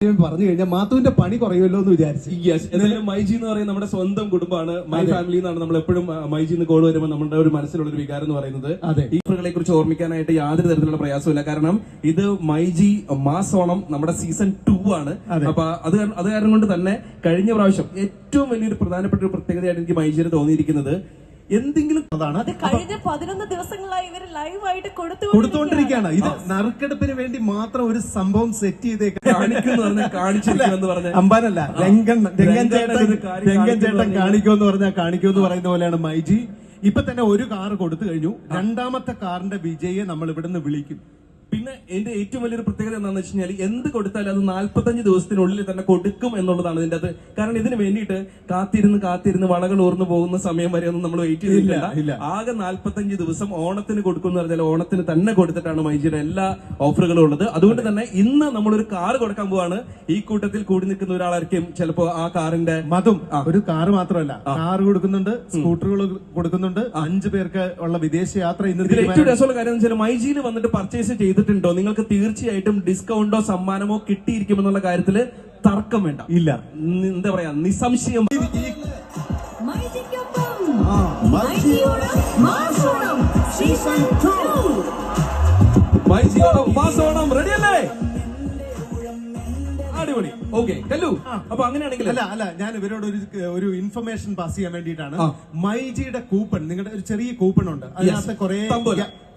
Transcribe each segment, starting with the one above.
പറഞ്ഞു കഴിഞ്ഞാൽ മാത്തുവിന്റെ പണി കുറയുമല്ലോ എന്ന് വിചാരിച്ചു. യെസ് എന്തായാലും മൈജി എന്ന് പറയുന്നത് നമ്മുടെ സ്വന്തം കുടുംബമാണ്. മൈ ഫാമിലി എന്നാണ്. നമ്മൾ എപ്പോഴും മൈജി എന്ന് കോൾ വരുമ്പോൾ നമ്മുടെ ഒരു മനസ്സിലുള്ള ഒരു വികാരം എന്ന് പറയുന്നത്. അതെ. ഈ ഓഫറുകളെ കുറിച്ച് ഓർമ്മിക്കാനായിട്ട് യാതൊരു തരത്തിലുള്ള പ്രയാസമില്ല കാരണം ഇത് മൈജി മാസോണം നമ്മുടെ സീസൺ ടു ആണ്. അപ്പൊ അത് അത് കാരണം കൊണ്ട് തന്നെ കഴിഞ്ഞ പ്രാവശ്യം ഏറ്റവും വലിയൊരു പ്രധാനപ്പെട്ട ഒരു പ്രത്യേകതയായിട്ട് എനിക്ക് മൈജിന് തോന്നിയിരിക്കുന്നത് എന്തെങ്കിലും അതാണ്. അത് കഴിഞ്ഞ പതിനൊന്ന് ദിവസങ്ങളായി ഇവർ ലൈവായിട്ട് കൊടുത്തുകൊണ്ടിരിക്കുകയാണ്. ഇത് നറുക്കെടുപ്പിന് വേണ്ടി മാത്രം ഒരു സംഭവം സെറ്റ് ചെയ്തേക്കാണ് കാണിക്കുന്നു പറഞ്ഞാൽ കാണിച്ചിരിക്കുമെന്ന് പറഞ്ഞ. അമ്പാനല്ല രംഗൻ രംഗൻ ചേട്ടൻ രംഗൻ കാണിക്കുന്നു ചേട്ടൻ പറഞ്ഞാൽ കാണിക്കുമെന്ന് പറഞ്ഞാൽ കാണിക്കുമെന്ന് പറയുന്ന പോലെയാണ് മൈജി. ഇപ്പൊ തന്നെ ഒരു കാർ കൊടുത്തു കഴിഞ്ഞു. രണ്ടാമത്തെ കാറിന്റെ വിജയെ നമ്മൾ ഇവിടുന്ന് വിളിക്കും. പിന്നെ എന്റെ ഏറ്റവും വലിയൊരു പ്രത്യേകത എന്താണെന്ന് വെച്ച് കഴിഞ്ഞാൽ എന്ത് കൊടുത്താലും അത് നാല്പത്തഞ്ച് ദിവസത്തിനുള്ളിൽ തന്നെ കൊടുക്കും എന്നുള്ളതാണ് ഇതിന്റെ അത്. കാരണം ഇതിന് വേണ്ടിയിട്ട് കാത്തിരുന്ന് കാത്തിരുന്ന് വളകൾ ഓർന്നു പോകുന്ന സമയം വരെ ഒന്നും നമ്മൾ വെയിറ്റ് ചെയ്തിട്ടില്ല. ചെയ്തില്ല ആകെ നാല്പത്തഞ്ച് ദിവസം ഓണത്തിന് കൊടുക്കും എന്ന് പറഞ്ഞാൽ ഓണത്തിന് തന്നെ കൊടുത്തിട്ടാണ് മൈജിയുടെ എല്ലാ ഓഫറുകളും ഉള്ളത്. അതുകൊണ്ട് തന്നെ ഇന്ന് നമ്മളൊരു കാർ കൊടുക്കാൻ പോവാണ്. ഈ കൂട്ടത്തിൽ കൂടി നിൽക്കുന്ന ഒരാളായിരിക്കും ചിലപ്പോ ആ കാറിന്റെ മതം ഒരു കാർ മാത്രമല്ല. കാർ കൊടുക്കുന്നുണ്ട് സ്കൂട്ടറുകൾ കൊടുക്കുന്നുണ്ട് അഞ്ചു പേർക്ക് ഉള്ള വിദേശ യാത്ര ഇന്ന് ഏറ്റവും രസമുള്ള കാര്യം എന്ന് വെച്ചാൽ മൈജിയിൽ വന്നിട്ട് പർച്ചേസ് ചെയ്തിട്ടുണ്ടോ? നിങ്ങൾക്ക് തീർച്ചയായിട്ടും ഡിസ്കൗണ്ടോ സമ്മാനമോ കിട്ടിയിരിക്കുമെന്നുള്ള കാര്യത്തിൽ തർക്കം വേണ്ട. ഇല്ല. എന്താ പറയാ? നിസ്സംശയം മൈജിയോണം മാസോണം. റെഡി അല്ലേ? അടിപൊളി. ഓക്കെ കല്ലു അപ്പൊ അങ്ങനെയാണെങ്കിൽ അല്ല അല്ല ഞാൻ ഇവരോട് ഒരു ഒരു ഇൻഫർമേഷൻ പാസ് ചെയ്യാൻ വേണ്ടിയിട്ടാണ്. മൈജിയുടെ കൂപ്പൺ നിങ്ങളുടെ ഒരു ചെറിയ കൂപ്പൺ ഉണ്ട്. അതിനകത്ത് കുറെ.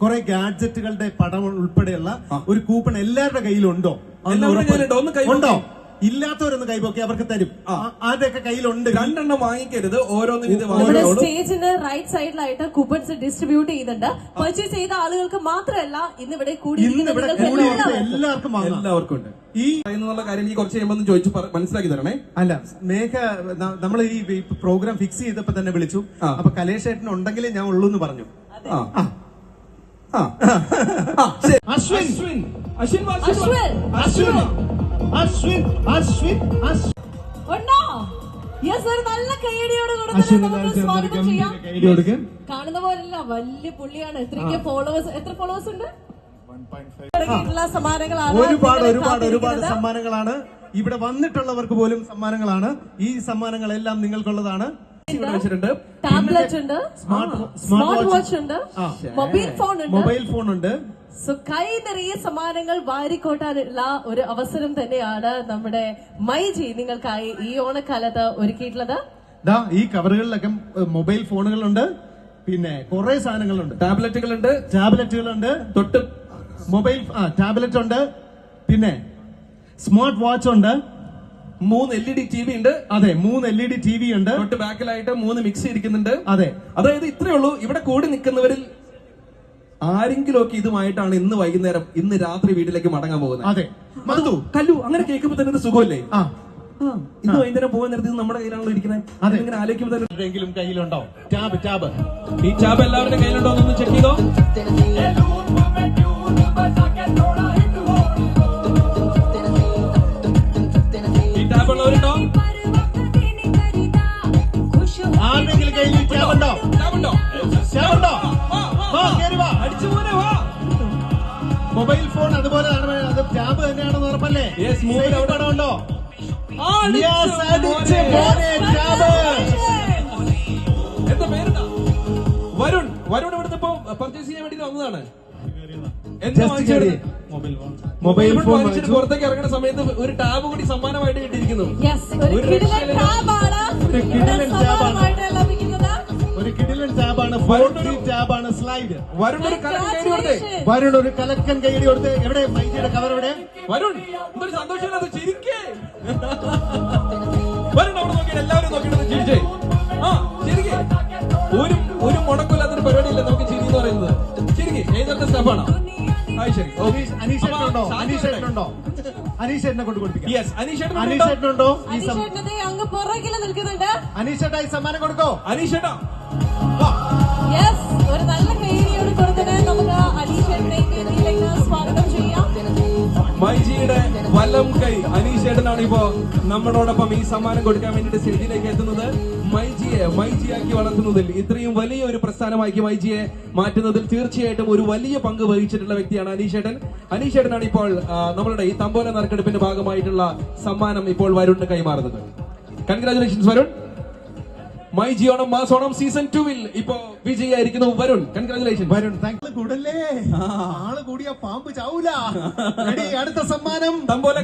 കുറെ ഗാഡ്ജറ്റുകളുടെ പടം ഉൾപ്പെടെയുള്ള ഒരു കൂപ്പൺ എല്ലാവരുടെ കയ്യിലുണ്ടോ? ഉണ്ടോ. ഇല്ലാത്തവരൊന്ന് കൈപോക്കി അവർക്ക് തരും. അതൊക്കെ കയ്യിലുണ്ട്? രണ്ടെണ്ണം വാങ്ങിക്കരുത്. ഓരോന്നും ഇത് നമ്മുടെ സ്റ്റേജിന് റൈറ്റ് സൈഡിലായിട്ട് കൂപ്പൺസ് ഡിസ്ട്രിബ്യൂട്ട് ചെയ്യുന്നുണ്ട്. പർച്ചേസ് ചെയ്ത ആളുകൾക്ക് മാത്രമല്ല ഇന്ന് ഇവിടെ ഇന്ന് കൂടിയിരിക്കുന്ന ഇവിടെ നിങ്ങൾക്ക് കൂടി എല്ലാവർക്കും എല്ലാവർക്കും വാങ്ങാം. എല്ലാവർക്കും ഉണ്ട്. ഈ പറയുന്നുള്ള കാര്യം ഈ കുറച്ച് കഴിയുമ്പോൾ ചോദിച്ചു മനസ്സിലാക്കി തരണേ. അല്ല മേഘ നമ്മൾ ഈ പ്രോഗ്രാം ഫിക്സ് ചെയ്തപ്പോ തന്നെ വിളിച്ചു. അപ്പൊ കലേഷ് ഉണ്ടെങ്കിൽ ഉണ്ടെങ്കിലേ ഞാൻ ഉള്ളൂ എന്ന് പറഞ്ഞു. ആ. ആ. ആ. അശ്വിൻ. അശ്വിൻ. അശ്വിൻ അശ്വിൻ. അശ്വിൻ അശ്വിൻ അശ്വിൻ. അശ്വിൻ ഉണ്ടോ യെസ് ഒരു നല്ല കൈയടിയോട് സ്വാഗതം ചെയ്യാം. കാണുന്ന പോലല്ല വലിയ പുള്ളിയാണ്. എത്രയ്ക്ക് ഫോളോവേഴ്സ് എത്ര ഫോളോവേഴ്സ് ഉണ്ട്? സമ്മാനങ്ങളാണ് ഒരുപാട് ഒരുപാട് ഒരുപാട് സമ്മാനങ്ങളാണ്. ഇവിടെ വന്നിട്ടുള്ളവർക്ക് പോലും സമ്മാനങ്ങളാണ്. ഈ സമ്മാനങ്ങളെല്ലാം നിങ്ങൾക്കുള്ളതാണ്. ടാബ്ലെറ്റ് ഉണ്ട്. Smart smart watch. ഉണ്ട്. മൊബൈൽ ഫോൺ ഉണ്ട്. മൊബൈൽ ഫോൺ ഉണ്ട്. സോ കൈ നിറയെ സമ്മാനങ്ങൾ വാരിക്കോട്ടാനുള്ള ഒരു അവസരം തന്നെയാണ് നമ്മുടെ മൈജി നിങ്ങൾക്കായി ഈ ഓണക്കാലത്ത് ഒരുക്കിയിട്ടുള്ളത്. ദാ ഈ കവറുകളിലൊക്കെ മൊബൈൽ ഫോണുകളുണ്ട്. പിന്നെ കുറെ സാധനങ്ങളുണ്ട്. ടാബ്ലറ്റുകളുണ്ട്. ടാബ്ലറ്റുകളുണ്ട്. തൊട്ട് മൊബൈൽ ആ ടാബ്ലറ്റ് ഉണ്ട് പിന്നെ സ്മാർട്ട് വാച്ച് ഉണ്ട് മൂന്ന് L E D T V ഉണ്ട്. അതെ മൂന്ന് L E D T V ഉണ്ട്. തൊട്ട് ബാക്കിലായിട്ട് മൂന്ന് മിക്സി ഇരിക്കുന്നുണ്ട്. അതെ. അതായത് ഇത്രയേ ഉള്ളൂ. ഇവിടെ കൂടി നിൽക്കുന്നവരിൽ ആരെങ്കിലും ഒക്കെ ഇതുമായിട്ടാണ് ഇന്ന് വൈകുന്നേരം ഇന്ന് രാത്രി വീട്ടിലേക്ക് മടങ്ങാൻ പോകുന്നത്? അതെ. മധു കല്ലു അങ്ങനെ കേൾക്കുമ്പോ തന്നെ ഒരു സുഖമല്ലേ? ആ. ഇന്ന് വൈകുന്നേരം പോകാൻ നേരത്തെ ഇത് നമ്മുടെ കയ്യിലാണല്ലോ ഇരിക്കുന്നത് അതെ. ഇങ്ങനെ ആലോചിക്കുമ്പോ തന്നെ കയ്യിലുണ്ടോ? Tab tab. ഈ ടാബ് എല്ലാവരുടെ കയ്യിലുണ്ടോ എന്നൊന്ന് ചെക്ക് ചെയ്തോ? ഈ ടാപ്പ് ഉള്ളവരുണ്ടോ? ആരുടെയെങ്കിലും കയ്യിൽ ടാബ് ഉണ്ടോ? ടാബ് ഉണ്ടോ? ടാബ് ഉണ്ടോ? മൊബൈൽ ഫോൺ അതുപോലെ ആണ് അത് ടാബ് തന്നെയാണെന്ന് ഉറപ്പല്ലേ? Same ഉണ്ടോ എന്താ പേരെന്താ? വരുൺ. വരുൺ ഇവിടുന്ന് ഇപ്പൊ പർച്ചേസ് ചെയ്യാൻ വേണ്ടി വന്നതാണ്. Mobile phone. പുറത്തേക്ക് ഇറങ്ങുന്ന സമയത്ത് ഒരു ടാബ് കൂടി സമ്മാനമായിട്ട് കിട്ടിയിരിക്കുന്നു. ഒരു ഒരു കിടിലൻ. ടാബാണ് ടാബാണ്. സ്ലൈഡ്. വരുൺ ഒരു കലക്കൻ കയറി കൊടുത്തേ. വരുൺ ഒരു കലക്കൻ കൈയടി കൊടുത്ത്. എവിടെ? മൈജിയുടെ കവർ എവിടെ? വരുൺ എന്തൊരു സന്തോഷമില്ലാത്ത ചിരിക്കേ. വരുൺ അവിടെ നോക്കിയിട്ട് എല്ലാവരും നോക്കിയിട്ട് ചിരിച്ചേ. ആ ചിരിക്കേ. ഒരു ഒരു മുടക്കില്ലാത്തൊരു പരിപാടിയില്ല നമുക്ക് ചിരി എന്ന് പറയുന്നത്. ചിരിക്കേ ഏതൊക്കെ സ്റ്റെപ്പാണോ? അനീഷേട്ടനുണ്ടോ അനീഷേട്ടനുണ്ടോ അനീഷേട്ടനെ കൊണ്ട് കൊടുപ്പിക്കാം. അനീഷേട്ടനുണ്ടോ അങ്ങ് പുറകിൽ നിൽക്കുന്നുണ്ട്. അനീഷേട്ടാ ഈ സമ്മാനം കൊടുക്കോ? അനീഷേട്ടാ യെസ് ഒരു നല്ല കൈയടിയോട് കൊടുത്തിട്ട് നമുക്ക് അനീഷേട്ടനെ സ്വാഗതം ചെയ്യാം വലം കൈ. അനീഷ് ഏട്ടനാണ് ഇപ്പോ നമ്മളോടൊപ്പം ഈ സമ്മാനം കൊടുക്കാൻ വേണ്ടിട്ട് സ്റ്റേജിലേക്ക് എത്തുന്നത്. മൈജിയെ മൈജിയാക്കി വളർത്തുന്നതിൽ ഇത്രയും വലിയ ഒരു പ്രസ്ഥാനമാക്കി മൈജിയെ മാറ്റുന്നതിൽ തീർച്ചയായിട്ടും ഒരു വലിയ പങ്ക് വഹിച്ചിട്ടുള്ള വ്യക്തിയാണ് അനീഷ് ഏട്ടൻ അനീഷ് ഏട്ടനാണ് ഇപ്പോൾ നമ്മളുടെ ഈ തമ്പോല നറുക്കെടുപ്പിന്റെ ഭാഗമായിട്ടുള്ള സമ്മാനം ഇപ്പോൾ വരുണിന് കൈമാറുന്നത്. കൺഗ്രാചുലേഷൻസ് വരുൺ. മൈ ജിയോണം മാസോണം സീസൺ ടുവിൽ ഇപ്പോ വിജയായിരിക്കുന്നു വരുൺ. കൺഗ്രാചുലേഷൻ വരുൺ താങ്കൾ കൂടല്ലേ? ആൾ കൂടിയ പാമ്പ് ചാവൂല? അടുത്ത സമ്മാനം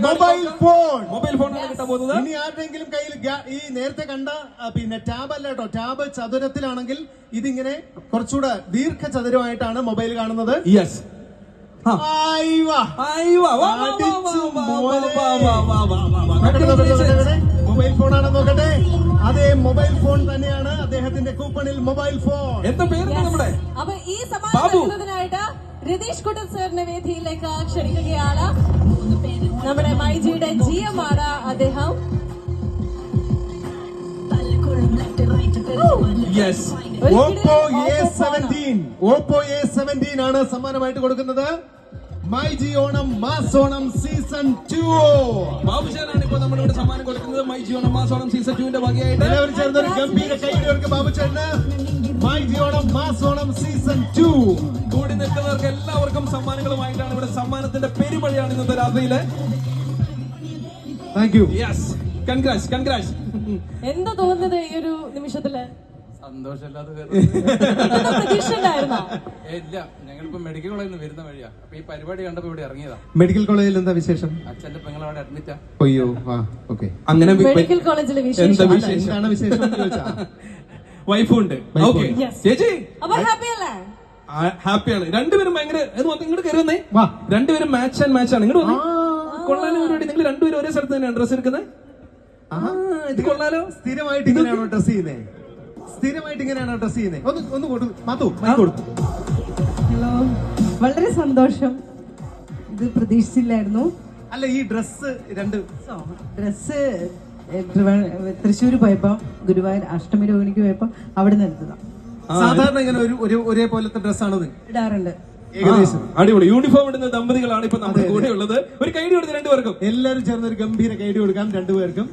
മൊബൈൽ ഫോൺ. മൊബൈൽ ഫോൺ കിട്ടാൻ പോകുന്നത്. ഇനി ആരുടെങ്കിലും കയ്യിൽ ഈ നേരത്തെ കണ്ട പിന്നെ ടാബ് അല്ല കേട്ടോ ടാബ് ചതുരത്തിലാണെങ്കിൽ ഇതിങ്ങനെ കുറച്ചുകൂടെ ദീർഘചതുരമായിട്ടാണ് മൊബൈൽ കാണുന്നത്. യെസ് ആയിവാ. വാ വാ വാ വാ നോക്കട്ടെ. മൊബൈൽ ഫോൺ ആണെന്ന് നോക്കട്ടെ. അതേ മൊബൈൽ ഫോൺ തന്നെയാണ് അദ്ദേഹത്തിന്റെ കൂപ്പണിൽ മൊബൈൽ ഫോൺ. എന്താ പേര് നമ്മുടെ? അപ്പൊ ഈ സമ്മാനം ബാബു. രതീഷ് കുട്ടൻ സാറിന്റെ വേദിയിലേക്ക് ക്ഷണിക്കുകയാണ്. നമ്മുടെ മൈജിയുടെ ജി എം ആണ് അദ്ദേഹം Oppo A. Seventeen Oppo A seventeen ആണ് സമ്മാനമായിട്ട് കൊടുക്കുന്നത്. My G Onam mass Onam season two ബാബുശാനാണ് ഇപ്പോ നമ്മുടെ ഇവിടെ സമ്മാനം കൊടുക്കുന്നത്. മൈജി ഓണം മാസ് മാസോണം സീസൺ ടുവിന്റെ ഭാഗമായിട്ട് എല്ലാവരും ചേർന്ന് ഒരു ഗംഭീര കൈയിലവർക്ക് Babu MyG Onam mass Onam season two കൂടി നിൽക്കുന്നവർക്ക് എല്ലാവർക്കും സമ്മാനങ്ങളുമായിട്ടാണ് ഇവിടെ സമ്മാനത്തിന്റെ പെരുമഴയാണ് ഇന്നത്തെ രാത്രിയിൽ. Thank you yes congrats congrats എന്താ തോന്നുന്നത് ഈ ഒരു നിമിഷത്തിൽ? മെഡിക്കൽ കോളേജിൽ നിന്ന് വരുന്ന വഴിയാ. അപ്പൊ ഈ പരിപാടി കണ്ടപ്പോ ഇവിടെ ഇറങ്ങിയതാ. മെഡിക്കൽ കോളേജിൽ എന്താ വിശേഷം? അച്ഛന്റെ പെങ്ങൾ അവിടെ അഡ്മിറ്റാ. അയ്യോ ആ ഓക്കെ അങ്ങനെ വൈഫുണ്ട് മെഡിക്കൽ കോളേജിലെ എന്താ വിശേഷം? എന്താണ് വിശേഷം എന്ന് ചോദിച്ചാ? വൈഫും ഉണ്ട്. Wife ഓക്കെ ചേച്ചി! ഹാപ്പിയാണ് രണ്ടുപേരും ഭയങ്കര ഇങ്ങോട്ട് കയറി വന്നേ വാ. രണ്ടുപേരും മാച്ച് ആൻഡ് മാച്ച് ആണ്. ഇങ്ങോട്ട് വന്നേ. കൊള്ളാലോ പരിപാടി നിങ്ങൾ രണ്ടുപേരും ഒരേ സ്ഥലത്ത് തന്നെയാണ് ഡ്രസ് എടുക്കുന്നത് ആ ഇത് കൊള്ളാലോ. സ്ഥിരമായിട്ട് ഇങ്ങനെയാണോ ഡ്രസ് ചെയ്യുന്നത് സ്ഥിരമായിട്ട് ഇങ്ങനെയാണ് ഡ്രസ് ചെയ്യുന്നത് ഒന്ന് ഒന്ന് കൊടു മാത്തു മൈക്ക് കൊടുത്തു. ഹലോ വളരെ സന്തോഷം. ഇത് പ്രതീക്ഷിച്ചില്ലായിരുന്നു. അല്ല ഈ ഡ്രസ് രണ്ട്. ഡ്രസ് തൃശ്ശൂർ പോയപ്പോ ഗുരുവായൂർ അഷ്ടമി രോഹിണിക്ക് പോയപ്പോ അവിടെ നിന്ന് എടുത്തതാണ് സാധാരണ ഇങ്ങനെ ഒരു ഒരേപോലത്തെ ഇടാറുണ്ട്. ഏകദേശം. അടിപൊളി. യൂണിഫോം ഇടുന്ന ദമ്പതികളാണ് ഇപ്പൊ നമ്മുടെ കൂടെ ഉള്ളത് ഒരു കൈഡി കൊടുത്ത് രണ്ടുപേർക്കും. എല്ലാവരും ചേർന്ന് ഒരു ഗംഭീര കൈഡി കൊടുക്കാം രണ്ടുപേർക്കും.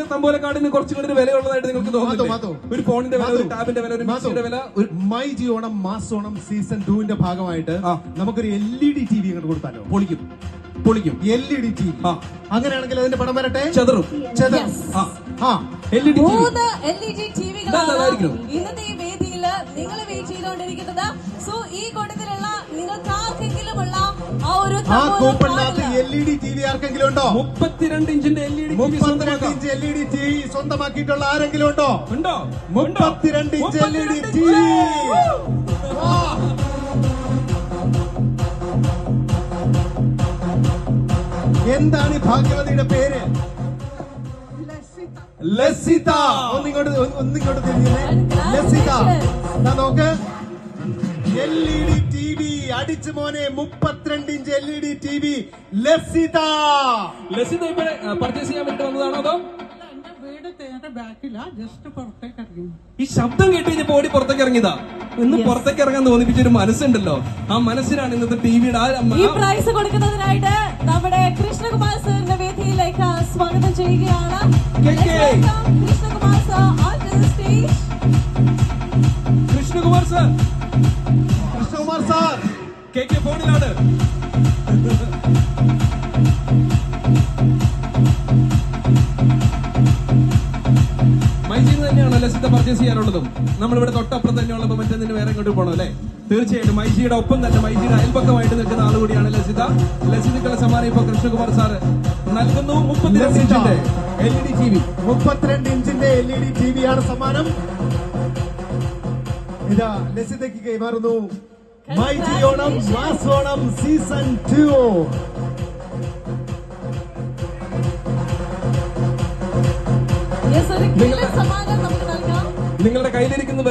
ഇന്ന് തമ്പോലക്കാടിന് കുറച്ചും കൂടി വില വിലയുള്ളതായിട്ട് നിങ്ങൾക്ക് തോന്നുന്നു. ഒരു ഫോണിന്റെ വില ഒരു. ടാബിന്റെ വില ഒരു മാസത്തിന്റെ വില ഒരു My G Onam mass Onam season ടുവിന്റെ ഭാഗമായിട്ട്. നമുക്കൊരു L E D T V അങ്ങോട്ട് കൊടുത്താലോ? പൊളിക്കും. പൊളിക്കും. L E D T V. അങ്ങനെയാണെങ്കിൽ അതിന്റെ പടം വരട്ടെ? ചെതറും. ചെതറും. Yes. ആ. ആ. എൽ ഇ ഡി മൂന്ന് എൽ ഇ ഡി ഇതാ, ടിവികളാണ് ഇന്നത്തെ ഈ വേദിയിൽ നിങ്ങൾ വെയിറ്റ് ചെയ്തുകൊണ്ടിരിക്കുന്നത് സോ ഈ കൂട്ടത്തിലുള്ള നിങ്ങൾക്ക് ആർക്കെങ്കിലുമുള്ള ആ ഒരു ആ കൂപ്പണിനകത്ത് L E D T V ആർക്കെങ്കിലും ഉണ്ടോ? മുപ്പത്തിരണ്ട് ഇഞ്ചിന്റെ എൽ ഇ ഡി മുപ്പത്തിരണ്ട് inch L E D T V സ്വന്തമാക്കിയിട്ടുള്ള ആരെങ്കിലും ഉണ്ടോ? ഉണ്ടോ? മുപ്പത്തിരണ്ട് inch L E D T V V എന്താണ് ഈ ഭാഗ്യവതിയുടെ പേര്? ലസിത. ഒന്നിങ്ങോട്ട് ഒന്നിങ്ങോട്ട് തിരിഞ്ഞില്ലേ? ലസിത. നോക്ക്. L E D T V അടിച്ചു മോനെ മുപ്പത്തിരണ്ട് inch L E D T V Lasitha! Lasitha ഇപ്പോഴെ purchase ചെയ്യാൻ വേണ്ടി വന്നതാണോ അതോ? എന്റെ വീട് നേരെ ബാക്കിലാ. ജസ്റ്റ് പുറത്തേക്ക് ഇറങ്ങി ഈ ശബ്ദം കേട്ട് കഴിഞ്ഞപ്പോ ഓടി പുറത്തേക്ക് ഇറങ്ങിയതാ. ഇന്ന് പുറത്തേക്ക് ഇറങ്ങാൻ തോന്നിപ്പിച്ചൊരു മനസ്സുണ്ടല്ലോ. ആ മനസ്സിനാണ് ഇന്നത്തെ ടിവിയുടെ ഈ പ്രൈസ് കൊടുക്കുന്നതിനായിട്ട് നമ്മുടെ കൃഷ്ണകുമാർ സാറിന്റെ വേദിയിലേക്ക് സ്വാഗതം ചെയ്യുകയാണ്. Krishnakumar sir Krishnakumar sir Krishnakumar sir. K K ഫോണിലാണ്. മൈജിന്ന് തന്നെയാണല്ലോ സിദ്ധ പർച്ചേസ് ചെയ്യാറുള്ളതും നമ്മളിവിടെ തൊട്ടപ്പുറം തന്നെയുള്ളപ്പോൾ മറ്റൊന്നിന് വേറെ ഇങ്ങോട്ട് പോകണം അല്ലേ? തീർച്ചയായിട്ടും മൈജിയുടെ ഒപ്പം തന്നെ മൈജിയുടെ അയൽപക്കമായിട്ട് നിൽക്കുന്ന ആളുകൂടിയാണ് ലസിത. ലസിതക്കുള്ള സമ്മാനം ഇപ്പൊ കൃഷ്ണകുമാർ സാർ നൽകുന്നു. മുപ്പത്തിരണ്ട്. ഇഞ്ചിന്റെ L E D T V മുപ്പത്തിരണ്ട് ഇഞ്ചിന്റെ L E D T V ആണ് സമ്മാനം. ഇതാ ലസിതയ്ക്ക് കൈമാറുന്നു. My മാസോണം Onam mass Onam season two നിങ്ങളുടെ കയ്യിലിരിക്കുന്ന